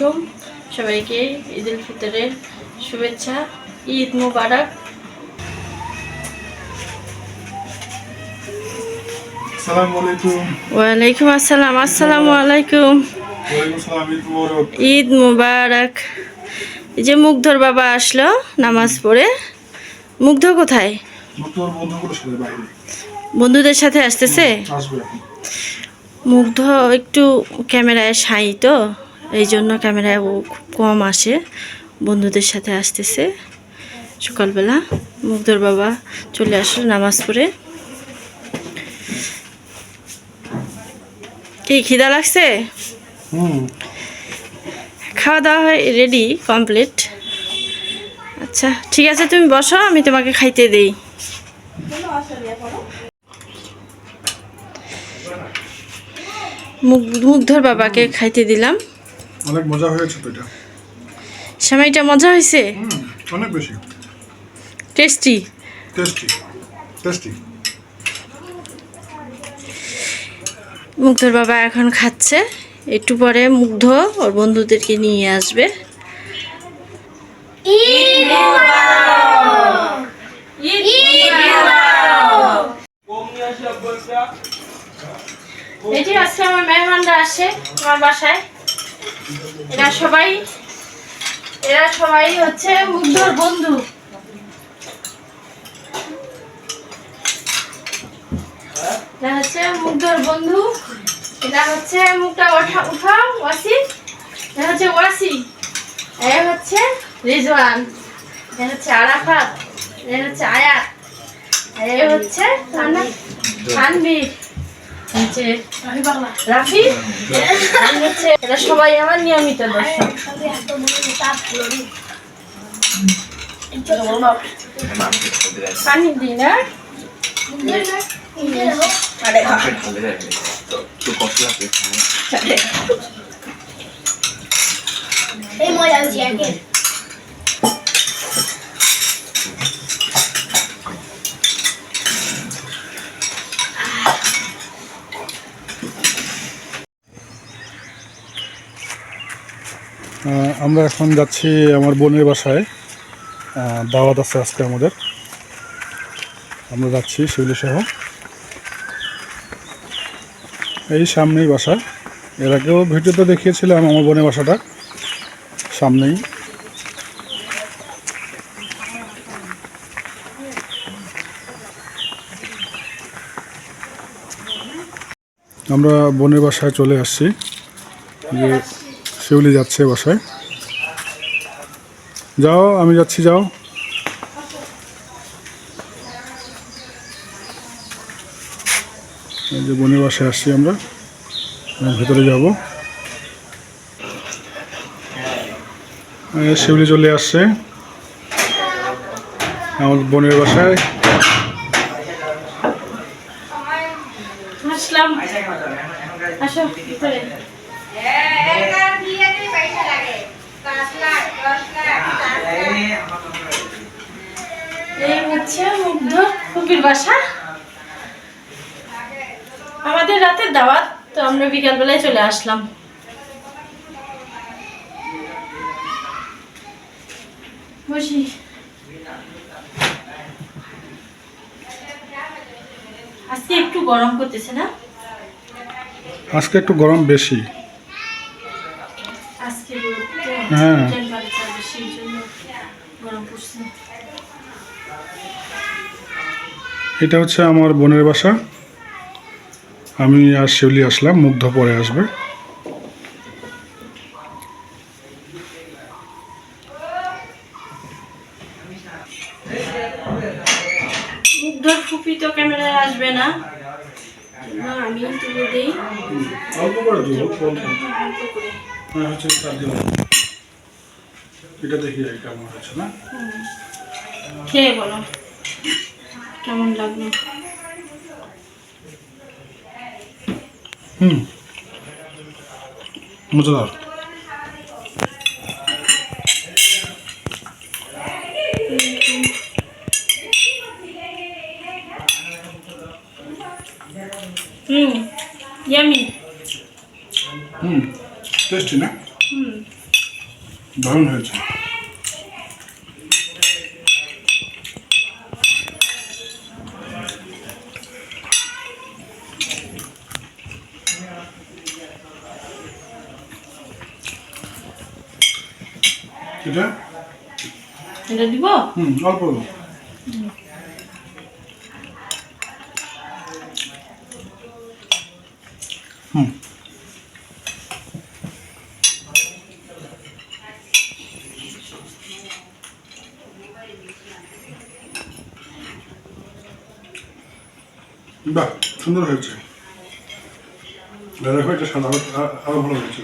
আলাইকুম। সবাইকে ঈদ উল ফিতরের শুভেচ্ছা ঈদ মুবারক। ওয়ালাইকুম আসসালাম আসসালামু আলাইকুম। ঈদ মুবারক। এই যে মুগ্ধর বাবা আসলো নামাজ পড়ে। মুগ্ধ কোথায়? বন্ধুদের সাথে আসতেছে? মুগ্ধ একটু ক্যামেরায় সাই তো। এই জন্য ক্যামেরায় ও খুব কম আসে বন্ধুদের সাথে আসতেছে। সকালবেলা মুগ্ধর বাবা চলে আসলো নামাজ পড়ে। কি খিদা লাগছে? খাওয়া দাওয়া হয় রেডি কমপ্লিট আচ্ছা ঠিক আছে তুমি বসো আমি তোমাকে খাইতে দেই। মুগ মুগ্ধর বাবাকে খাইতে দিলাম। অনেক মজা হয়েছে তো এটা। সেমাইটা মজা হয়েছে? অনেক বেশি। টেস্টি? Tasty tasty. মুগ্ধর বাবা এখন খাচ্ছে। একটু পরে মুগ্ধ ওর বন্ধুদেরকে নিয়ে আসবে। এটি আজকে আমার মেহমানরা আসে আমার বাসায়। এরা সবাই এরা সবাই হচ্ছে মুগ্ধর বন্ধু। এটা হচ্ছে মুগ্ধর বন্ধু। এটা হচ্ছে মুখটা ওঠা উঠাও ওয়াসি। এটা হচ্ছে ওয়াসি। এ হচ্ছে রিজওয়ান। এ হচ্ছে আরাফাত। এ হচ্ছে আয়াত। এ হচ্ছে তানা- তানভীর হচ্ছে রাফি? সবাই আমার নিয়মিত দর্শক। পানি দিই না এই মজা আমরা এখন যাচ্ছি আমার বোনের বাসায়। দাওয়াত আছে আজকে আমাদের। আমরা যাচ্ছি শিউলি সহ। এই সামনেই বাসা। এর আগেও ভিডিওতে দেখিয়েছিলাম আমার বোনের বাসাটা। সামনেই। আমরা বোনের বাসায় চলে আসছি। যে শিউলি যাচ্ছে বাসায়। যাও আমি যাচ্ছি যাও। এই যে বোনের বাসায় আসছি আমরা। আমি ভেতরে যাব। এই শিউলি চলে আসছে। আমার বোনের বাসায়। আসো এই হচ্ছে মুগ্ধ ফুপির বাসা। আমাদের রাতের দাওয়াত তো আমরা বিকালবেলায় চলে আসলাম। বসি। আজকে একটু গরম করতেছে না? আজকে একটু গরম বেশি। আজকে হ্যাঁ। টেম্পারেচার বেশি এই জন্য গরম পড়ছে এটা হচ্ছে আমার বোনের বাসা। আমি আর শিউলি আসলাম মুগ্ধ পরে আসবে। মুগ্ধর ফুপি তো ক্যামেরায় আসবে না। আমি তুলে দিই। অল্প করে দেবো হ্যাঁ হচ্ছে এটা দেখি কেমন হয়েছে না? খেয়ে বলো। কেমন লাগল? হুম। মজাদার হুম ইয়ামি হুম টেস্টি না হুম দারুণ হয়েছে। এটা? এটা দিব? হুম অল্প। হুম। সুন্দর হয়েছে। দেখো এটা সাদা আরো- ভালো হয়েছে।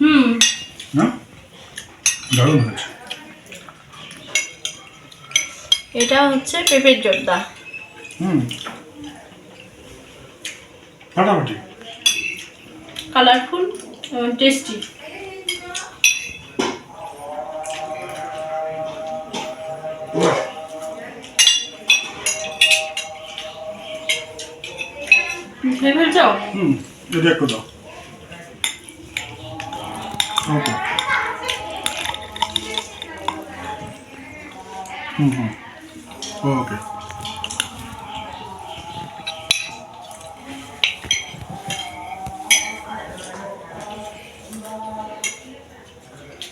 হুম। না? দারুণ হয়েছে। এটা হচ্ছে পেঁপের জর্দা। হুম। ফাটাফাটি। Colourful tasty. খেয়ে ফেলছো হুম এটা একটু দাও ওকে হুম হুম ওকে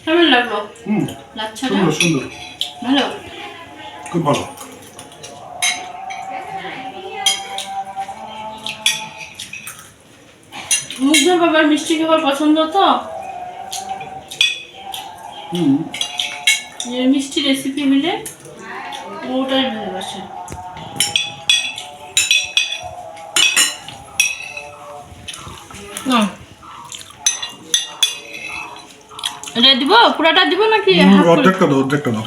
কেমন লাগল হুম লাচ্ছাটা সুন্দর সুন্দর ভালো খুব ভালো মুগ্ধর বাবার মিষ্টি খাবার পছন্দ তো? হুম। মিষ্টি রেসিপি হলে ও ওটাই ভালোবাসে। এটা দিব? পুরাটা দিব নাকি হাফ করে? অর্ধেকটা দাও অর্ধেকটা দাও।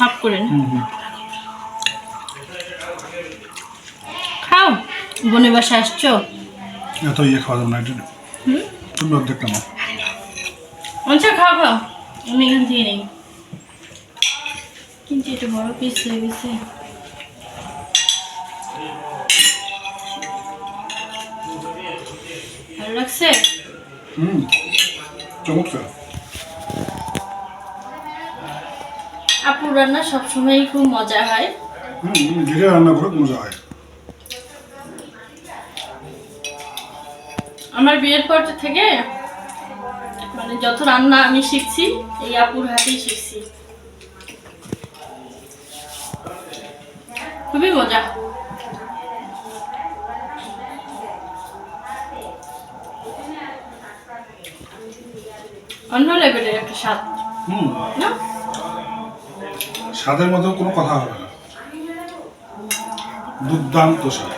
হাফ করে? হুম হুম। খাও। বনে বাসা আসছো? এত ইয়ে খাওয়া যাবে না তুমি অর্ধেকটা নাও আচ্ছা খাও খাও। আমি এখান থেকে নেই। কিন্তু এটা বড় পিস হয়ে গেছে। ভালো লাগছে? হুম চমৎকার। আপুর রান্না সবসময়ই খুব মজা হয়। হুম রান্না করে মজা হয়। আমার বিয়ের পর থেকে মানে যত রান্না আমি শিখছি এই আপুর হাতেই শিখছি। খুবই মজা। অন্য লেভেলের একটা স্বাদ। হুম। না? স্বাদের মধ্যে কোনো কথা হবে না। দুর্দান্ত স্বাদ।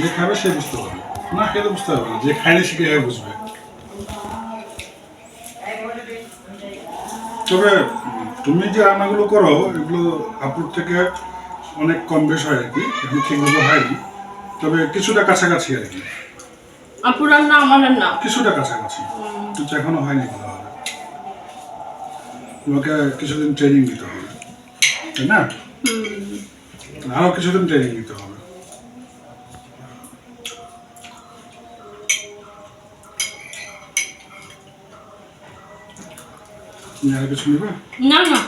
যে খাবে সে বুঝতে পারবে। না খেলে বুঝতে পারবে না যে খায়নি সে কীভাবে বুঝবে? তবে তুমি যে রান্নাগুলো করো এগুলো আপুর থেকে অনেক কম বেশ হয় আর কি এখন ঠিকভাবে হয়নি। তবে কিছুটা কাছাকাছি আর কি। আপুর রান্না আমার রান্না? কিছুটা কাছাকাছি। কিন্তু এখনও হয়নি ভালো হবে তোমাকে কিছুদিন ট্রেনিং দিতে হবে তাই না? আরও কিছুদিন ট্রেনিং দিতে হবে। তুমি আর কিছু নেবে না না